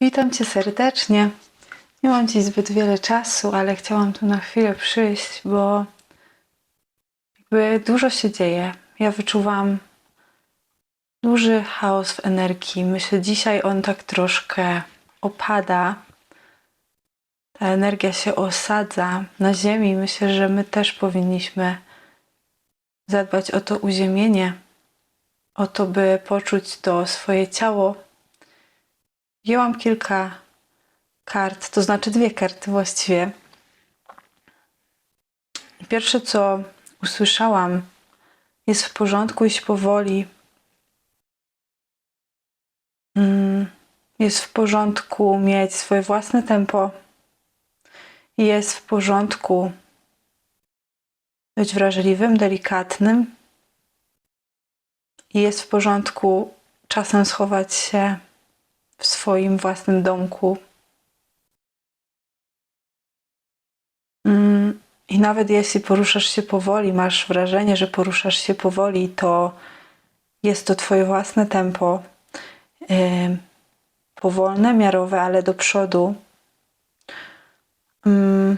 Witam Cię serdecznie. Nie mam Dziś zbyt wiele czasu, ale chciałam tu na chwilę przyjść, bo jakby dużo się dzieje. Ja wyczuwam duży chaos w energii. Myślę, dzisiaj on tak troszkę opada. Ta energia się osadza na ziemi. Myślę, że my też powinniśmy zadbać o to uziemienie, o to, by poczuć to swoje ciało. Wzięłam kilka kart, to znaczy dwie karty właściwie. Pierwsze, co usłyszałam, jest w porządku iść powoli. Mm, Jest w porządku mieć swoje własne tempo. Jest w porządku być wrażliwym, delikatnym. Jest w porządku czasem schować się w swoim własnym domku. Mm, I nawet jeśli poruszasz się powoli, masz wrażenie, że poruszasz się powoli, to jest to Twoje własne tempo. Powolne, miarowe, ale do przodu. Ym,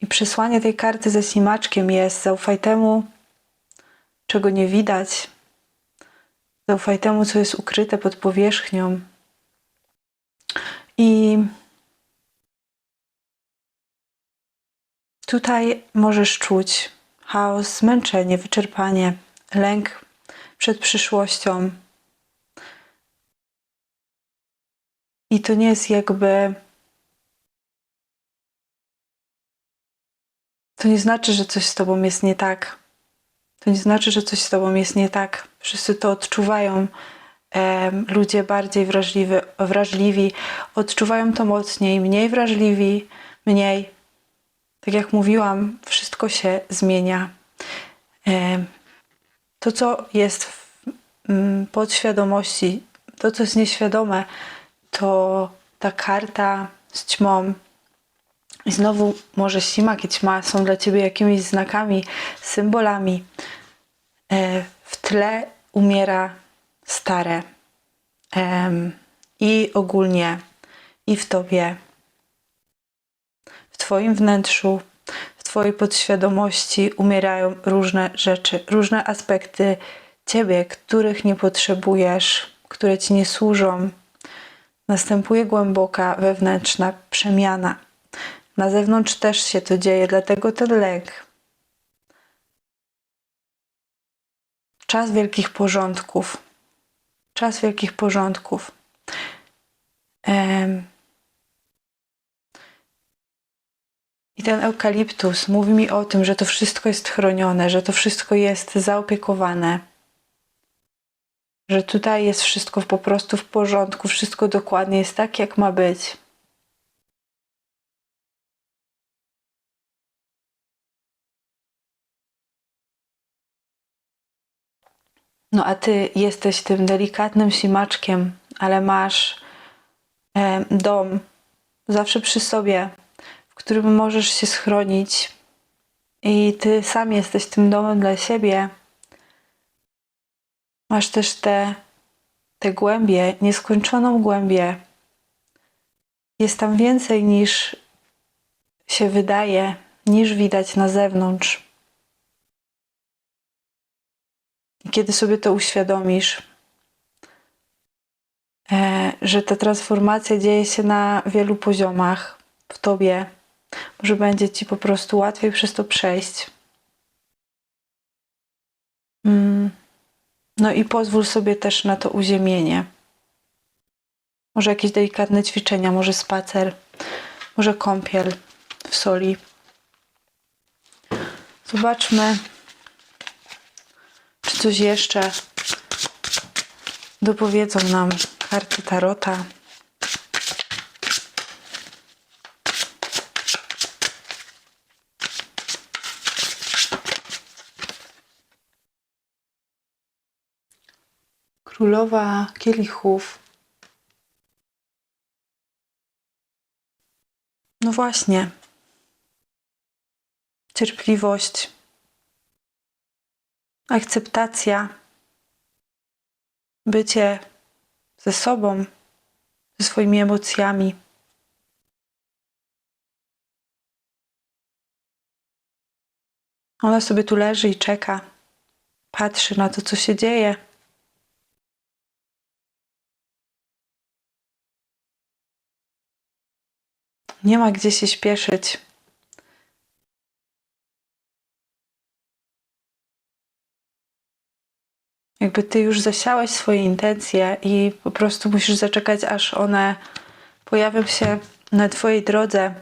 I przesłanie tej karty ze ślimaczkiem jest: zaufaj temu, czego nie widać. Zaufaj temu, co jest ukryte pod powierzchnią. I tutaj możesz czuć chaos, zmęczenie, wyczerpanie, lęk przed przyszłością. I to nie jest jakby. To nie znaczy, że coś z tobą jest nie tak. To nie znaczy, że coś z tobą jest nie tak. Wszyscy to odczuwają. Ludzie bardziej wrażliwi, wrażliwi odczuwają to mocniej, mniej wrażliwi, mniej. Tak jak mówiłam, wszystko się zmienia. To, co jest w podświadomości, to, co jest nieświadome, to ta karta z ćmą. I znowu może ślimak i ćma są dla ciebie jakimiś znakami, symbolami. E, W tle umiera stare. I ogólnie, i w tobie, w twoim wnętrzu, w twojej podświadomości umierają różne rzeczy, różne aspekty ciebie, których nie potrzebujesz, które ci nie służą. Następuje głęboka wewnętrzna przemiana. Na zewnątrz też się to dzieje, dlatego ten lęk. Czas wielkich porządków. Czas wielkich porządków. Em, I ten eukaliptus mówi mi o tym, że to wszystko jest chronione, że to wszystko jest zaopiekowane. Że tutaj jest wszystko po prostu w porządku, wszystko dokładnie jest tak, jak ma być. No a ty jesteś tym delikatnym simaczkiem, ale masz em, dom zawsze przy sobie, w którym możesz się schronić. I ty sam jesteś tym domem dla siebie. Masz też te, te głębie, nieskończoną głębię. Jest tam więcej niż się wydaje, niż widać na zewnątrz. I kiedy sobie to uświadomisz, e, że ta transformacja dzieje się na wielu poziomach w tobie, może będzie ci po prostu łatwiej przez to przejść. Mm. No i pozwól sobie też na to uziemienie. Może jakieś delikatne ćwiczenia, może spacer, może kąpiel w soli. Zobaczmy, coś jeszcze dopowiedzą nam karty Tarota. Królowa kielichów. No właśnie. Cierpliwość, akceptacja, bycie ze sobą, ze swoimi emocjami. Ona sobie tu leży i czeka, patrzy na to, co się dzieje. Nie ma gdzie się śpieszyć. Jakby ty już zasiałeś swoje intencje i po prostu musisz zaczekać, aż one pojawią się na twojej drodze.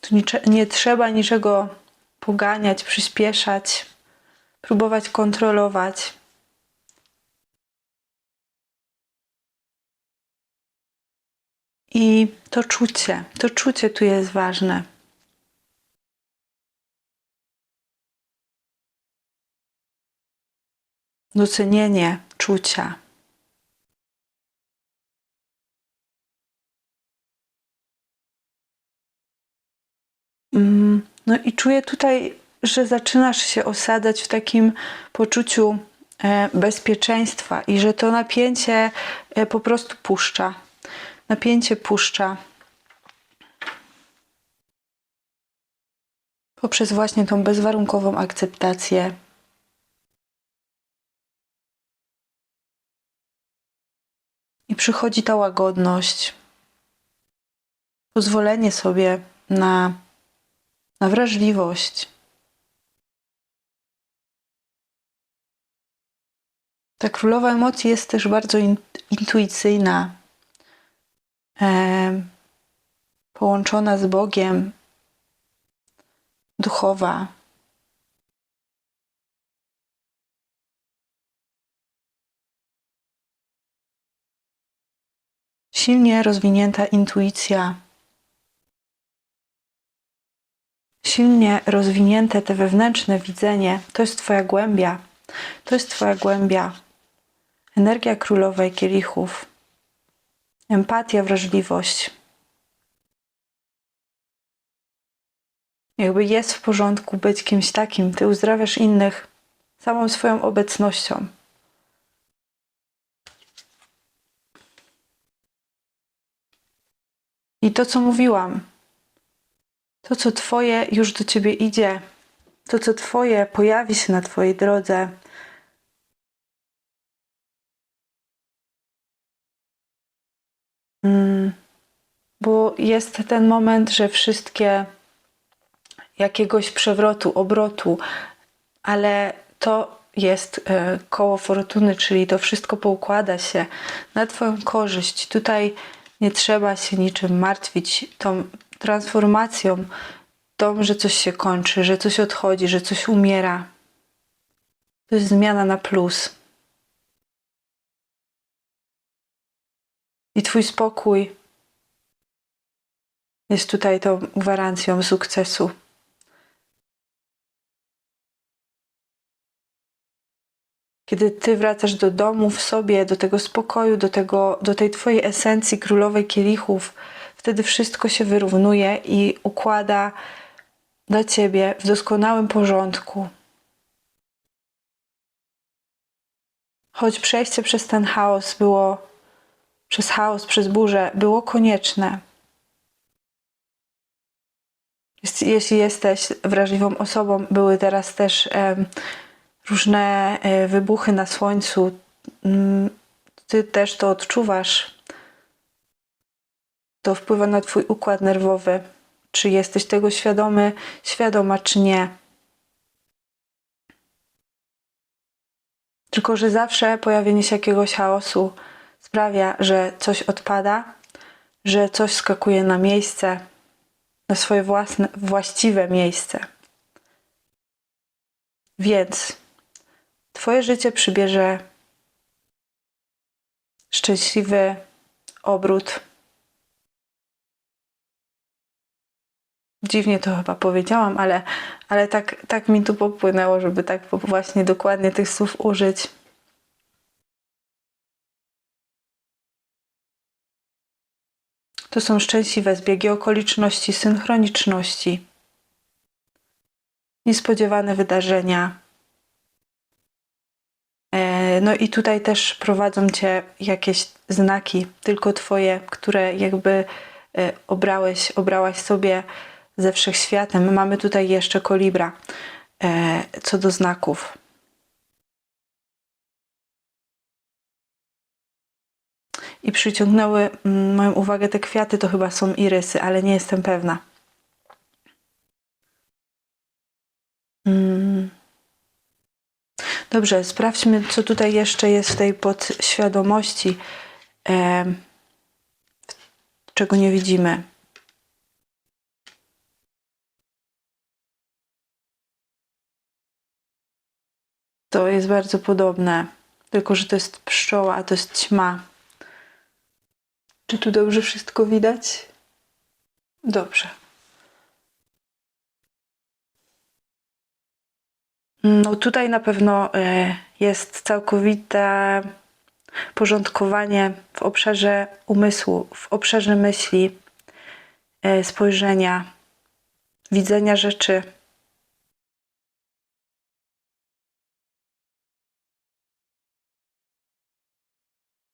Tu nie, nie trzeba niczego poganiać, przyspieszać, próbować kontrolować. I to czucie, to czucie tu jest ważne. Docenienie czucia. Mm, no i czuję tutaj, że zaczynasz się osadzać w takim poczuciu e, bezpieczeństwa i że to napięcie e, po prostu puszcza. Napięcie puszcza. Poprzez właśnie tą bezwarunkową akceptację. I przychodzi ta łagodność, pozwolenie sobie na, na wrażliwość. Ta królowa emocji jest też bardzo in, intuicyjna, e, połączona z Bogiem, duchowa. Silnie rozwinięta intuicja, silnie rozwinięte te wewnętrzne widzenie, to jest Twoja głębia. To jest Twoja głębia. Energia królowej kielichów empatia, wrażliwość. Jakby jest w porządku być kimś takim, ty uzdrawiasz innych samą swoją obecnością. I to, co mówiłam, to, co Twoje już do Ciebie idzie, to, co Twoje pojawi się na Twojej drodze, Mm, bo jest ten moment, że wszystkie jakiegoś przewrotu, obrotu, ale to jest e, koło fortuny, czyli to wszystko poukłada się na Twoją korzyść. Tutaj nie trzeba się niczym martwić tą transformacją, tą, że coś się kończy, że coś odchodzi, że coś umiera. To jest zmiana na plus. I Twój spokój jest tutaj tą gwarancją sukcesu. Kiedy Ty wracasz do domu w sobie, do tego spokoju, do, tego, do tej Twojej esencji królowej kielichów, wtedy wszystko się wyrównuje i układa dla Ciebie w doskonałym porządku. Choć przejście przez ten chaos było przez chaos, przez burzę było konieczne. Jeśli jesteś wrażliwą osobą, były teraz też różne e, wybuchy na słońcu, mm, ty też to odczuwasz. To wpływa na Twój układ nerwowy. Czy jesteś tego świadomy, świadoma, czy nie. Tylko, że zawsze pojawienie się jakiegoś chaosu sprawia, że coś odpada, że coś skakuje na miejsce, na swoje własne, właściwe miejsce. Więc Twoje życie przybierze szczęśliwy obrót. Dziwnie to chyba powiedziałam, ale, ale tak, tak mi tu popłynęło, żeby tak właśnie dokładnie tych słów użyć. To są szczęśliwe zbiegi okoliczności, synchroniczności, niespodziewane wydarzenia, No i tutaj też prowadzą cię jakieś znaki, tylko twoje, które jakby e, obrałeś, obrałaś sobie ze wszechświatem. Mamy tutaj jeszcze kolibra e, co do znaków. I przyciągnęły mm, moją uwagę te kwiaty, to chyba są irysy, ale nie jestem pewna. Mm. Dobrze, sprawdźmy, co tutaj jeszcze jest w tej podświadomości, em, czego nie widzimy. To jest bardzo podobne, tylko że to jest pszczoła, a to jest ćma. Czy tu dobrze wszystko widać? Dobrze. No tutaj na pewno e, jest całkowite porządkowanie w obszarze umysłu, w obszarze myśli, e, spojrzenia, widzenia rzeczy.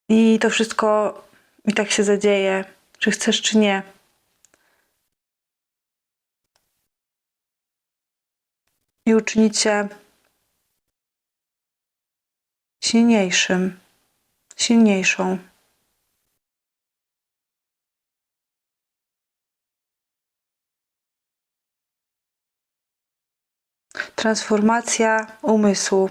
I to wszystko i tak się zadzieje, czy chcesz, czy nie. I uczynicie silniejszym, silniejszą. Transformacja umysłu.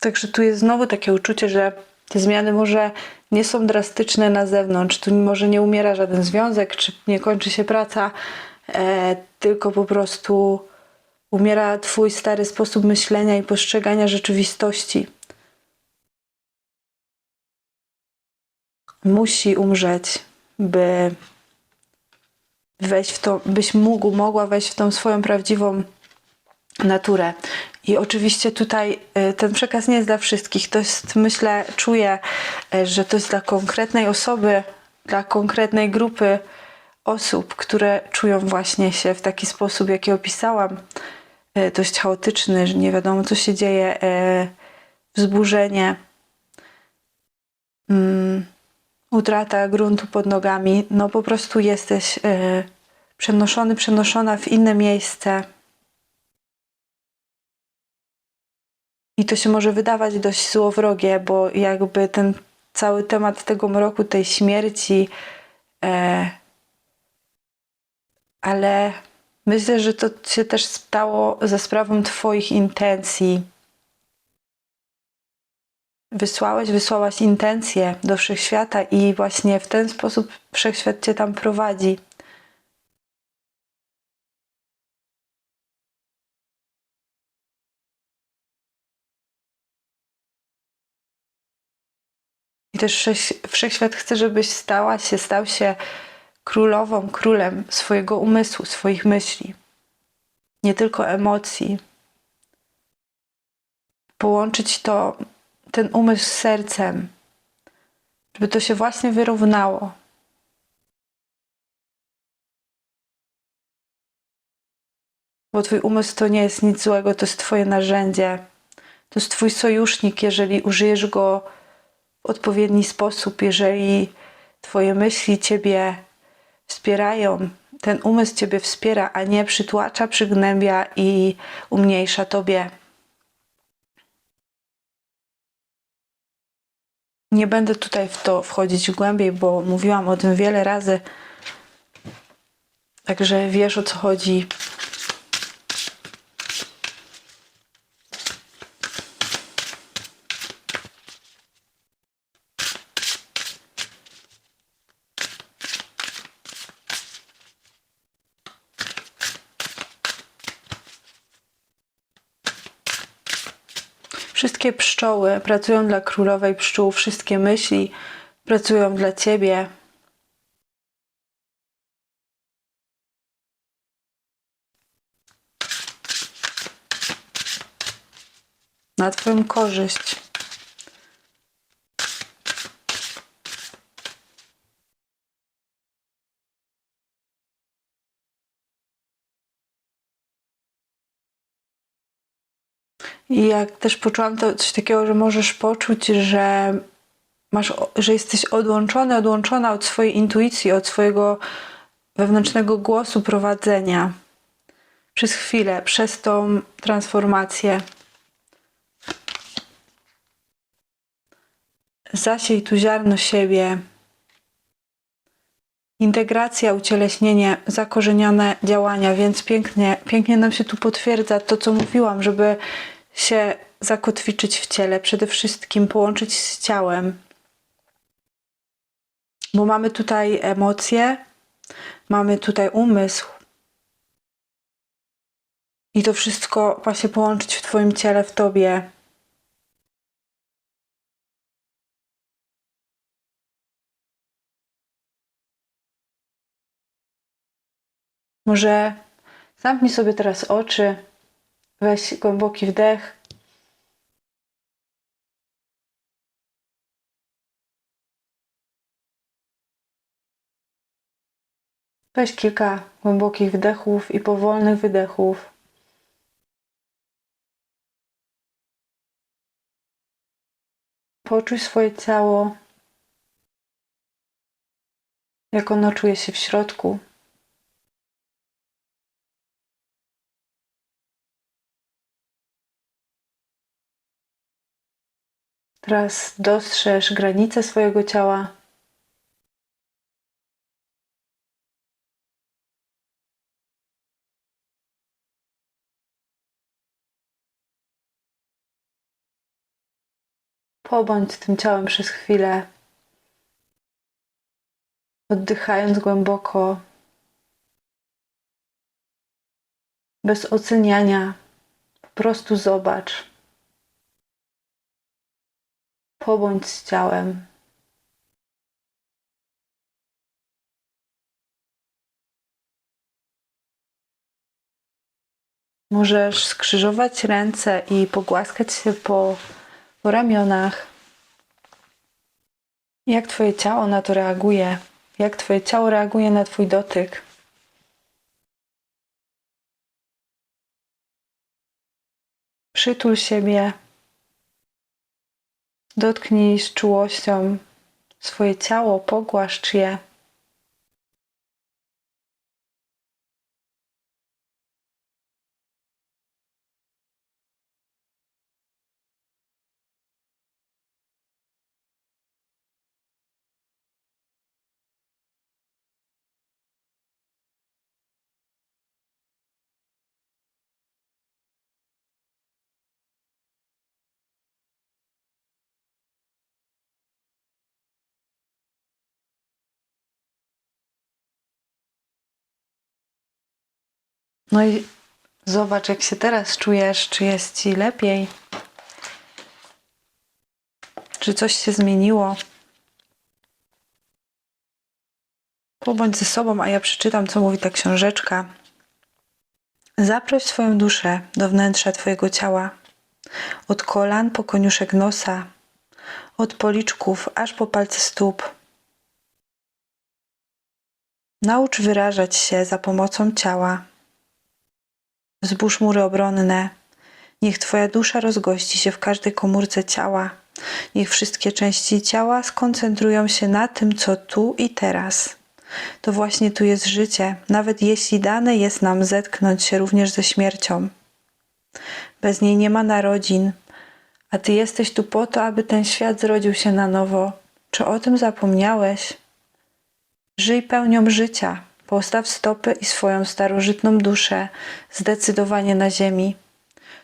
Także tu jest znowu takie uczucie, że te zmiany może nie są drastyczne na zewnątrz, tu może nie umiera żaden związek, czy nie kończy się praca, e, tylko po prostu umiera Twój stary sposób myślenia i postrzegania rzeczywistości. Musi umrzeć, by wejść w to, byś mógł, mogła wejść w tą swoją prawdziwą naturę. I oczywiście tutaj y, ten przekaz nie jest dla wszystkich. To jest, myślę, czuję, y, że to jest dla konkretnej osoby, dla konkretnej grupy osób, które czują właśnie się w taki sposób, jaki opisałam, y, dość chaotyczny, że nie wiadomo, co się dzieje, wzburzenie, mm, utrata gruntu pod nogami. No po prostu jesteś przenoszony, przenoszona w inne miejsce. I to się może wydawać dość złowrogie, bo jakby ten cały temat tego mroku, tej śmierci, e, ale myślę, że to się też stało za sprawą Twoich intencji. Wysłałeś, wysłałaś intencje do wszechświata i właśnie w ten sposób wszechświat Cię tam prowadzi. Też wszech- wszechświat chce, żebyś stała się, stał się królową, królem swojego umysłu, swoich myśli, nie tylko emocji. Połączyć to, ten umysł z sercem, żeby to się właśnie wyrównało. Bo Twój umysł to nie jest nic złego, to jest Twoje narzędzie, to jest Twój sojusznik, jeżeli użyjesz go w odpowiedni sposób, jeżeli Twoje myśli Ciebie wspierają, ten umysł Ciebie wspiera, a nie przytłacza, przygnębia i umniejsza Tobie. Nie będę tutaj w to wchodzić głębiej, bo mówiłam o tym wiele razy. Także wiesz o co chodzi. Wszystkie pszczoły pracują dla królowej pszczół, wszystkie myśli pracują dla ciebie. Na Twoją korzyść. I jak też poczułam to coś takiego, że możesz poczuć, że masz, że jesteś odłączony, odłączona od swojej intuicji, od swojego wewnętrznego głosu prowadzenia przez chwilę, przez tą transformację. Zasiej tu ziarno siebie. Integracja, ucieleśnienie, zakorzenione działania, więc pięknie, pięknie nam się tu potwierdza to, co mówiłam, żeby się zakotwiczyć w ciele, przede wszystkim połączyć z ciałem. Bo mamy tutaj emocje, mamy tutaj umysł. I to wszystko ma się połączyć w Twoim ciele, w Tobie. Może zamknij sobie teraz oczy, weź głęboki wdech. Weź kilka głębokich wdechów i powolnych wydechów. Poczuj swoje ciało, jak ono czuje się w środku. Teraz dostrzeż granice swojego ciała. Pobądź z tym ciałem przez chwilę, oddychając głęboko, bez oceniania. Po prostu zobacz. Pobądź z ciałem. Możesz skrzyżować ręce i pogłaskać się po, po ramionach. Jak Twoje ciało na to reaguje? Jak Twoje ciało reaguje na Twój dotyk? Przytul siebie. Dotknij z czułością swoje ciało, pogłaszcz je. No i zobacz, jak się teraz czujesz, czy jest ci lepiej, czy coś się zmieniło. Pobądź ze sobą, a ja przeczytam, co mówi ta książeczka. Zaproś swoją duszę do wnętrza Twojego ciała, od kolan po koniuszek nosa, od policzków aż po palce stóp. Naucz wyrażać się za pomocą ciała. Zbóż mury obronne. Niech Twoja dusza rozgości się w każdej komórce ciała. Niech wszystkie części ciała skoncentrują się na tym, co tu i teraz. To właśnie tu jest życie, nawet jeśli dane jest nam zetknąć się również ze śmiercią. Bez niej nie ma narodzin, a Ty jesteś tu po to, aby ten świat zrodził się na nowo. Czy o tym zapomniałeś? Żyj pełnią życia. Postaw stopy i swoją starożytną duszę zdecydowanie na ziemi.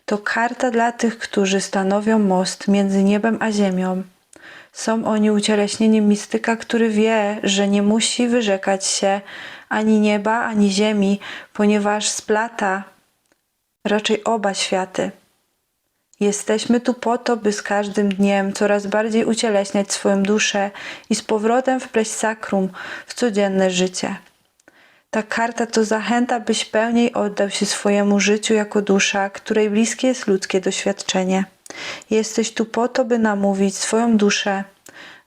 To karta dla tych, którzy stanowią most między niebem a ziemią. Są oni ucieleśnieniem mistyka, który wie, że nie musi wyrzekać się ani nieba, ani ziemi, ponieważ splata raczej oba światy. Jesteśmy tu po to, by z każdym dniem coraz bardziej ucieleśniać swoją duszę i z powrotem wpleść sakrum w codzienne życie. Ta karta to zachęta, byś pełniej oddał się swojemu życiu jako dusza, której bliskie jest ludzkie doświadczenie. Jesteś tu po to, by namówić swoją duszę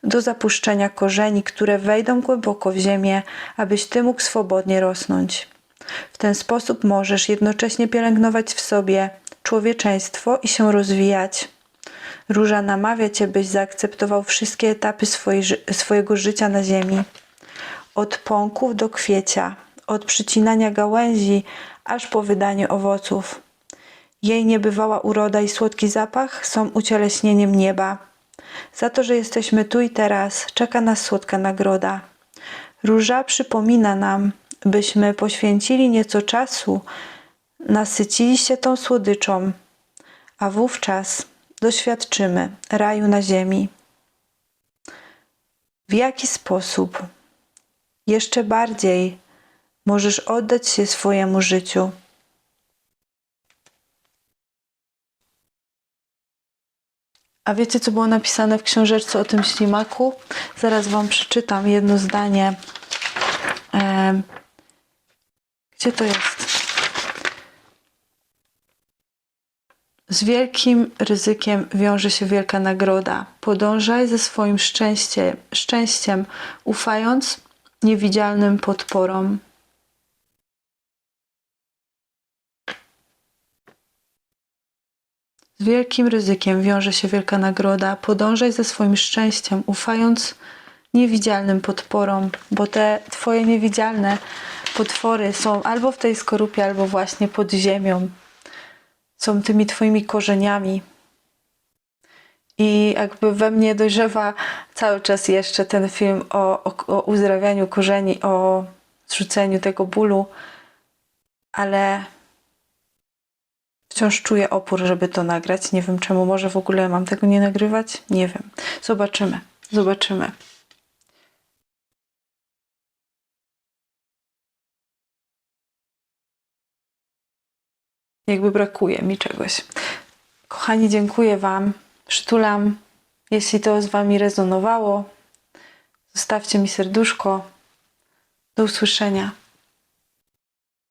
do zapuszczenia korzeni, które wejdą głęboko w ziemię, abyś ty mógł swobodnie rosnąć. W ten sposób możesz jednocześnie pielęgnować w sobie człowieczeństwo i się rozwijać. Róża namawia cię, byś zaakceptował wszystkie etapy swojego życia na ziemi. Od pąków do kwiecia, od przycinania gałęzi aż po wydanie owoców. Jej niebywała uroda i słodki zapach są ucieleśnieniem nieba. Za to, że jesteśmy tu i teraz, czeka nas słodka nagroda. Róża przypomina nam, byśmy poświęcili nieco czasu, nasycili się tą słodyczą, a wówczas doświadczymy raju na ziemi. W jaki sposób jeszcze bardziej możesz oddać się swojemu życiu? A wiecie, co było napisane w książeczce o tym ślimaku? Zaraz Wam przeczytam jedno zdanie. Em, gdzie to jest? Z wielkim ryzykiem wiąże się wielka nagroda. Podążaj ze swoim szczęście, szczęściem, ufając niewidzialnym podporom. Z wielkim ryzykiem wiąże się wielka nagroda. Podążaj ze swoim szczęściem, ufając niewidzialnym podporom, bo te twoje niewidzialne potwory są albo w tej skorupie, albo właśnie pod ziemią. Są tymi twoimi korzeniami. I jakby we mnie dojrzewa cały czas jeszcze ten film o, o, o uzdrawianiu korzeni, o zrzuceniu tego bólu, ale wciąż czuję opór, żeby to nagrać. Nie wiem czemu, może w ogóle mam tego nie nagrywać? Nie wiem. Zobaczymy. Zobaczymy. Jakby brakuje mi czegoś. Kochani, dziękuję Wam. Przytulam. Jeśli to z Wami rezonowało, zostawcie mi serduszko. Do usłyszenia.